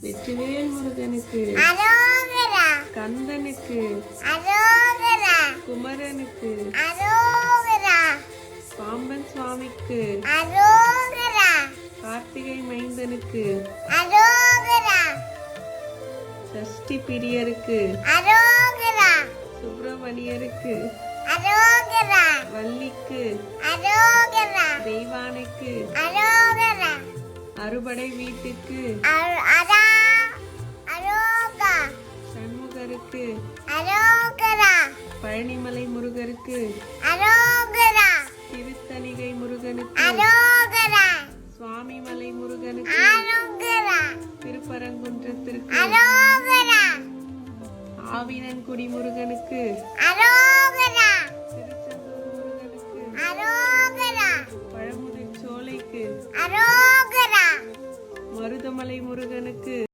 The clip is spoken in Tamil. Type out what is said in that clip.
வெற்றிவேல் முருகனுக்கு கந்தனுக்கு குமரனுக்கு பாம்பன் சுவாமிக்கு கார்த்திகை மைந்தனுக்கு சஷ்டி பிரியருக்கு சுப்பிரமணியருக்கு வள்ளிக்கு தெய்வானைக்கு அறுபடை வீட்டுக்கு பழனிமலை முருகருக்கு. திருத்தணிகை முருகனுக்கு. சுவாமிமலை முருகனுக்கு. திருப்பரங்குன்றத்திற்கு. ஆவினன்குடி முருகனுக்கு. பழமுதிர் சோலைக்கு. மருதமலை முருகனுக்கு.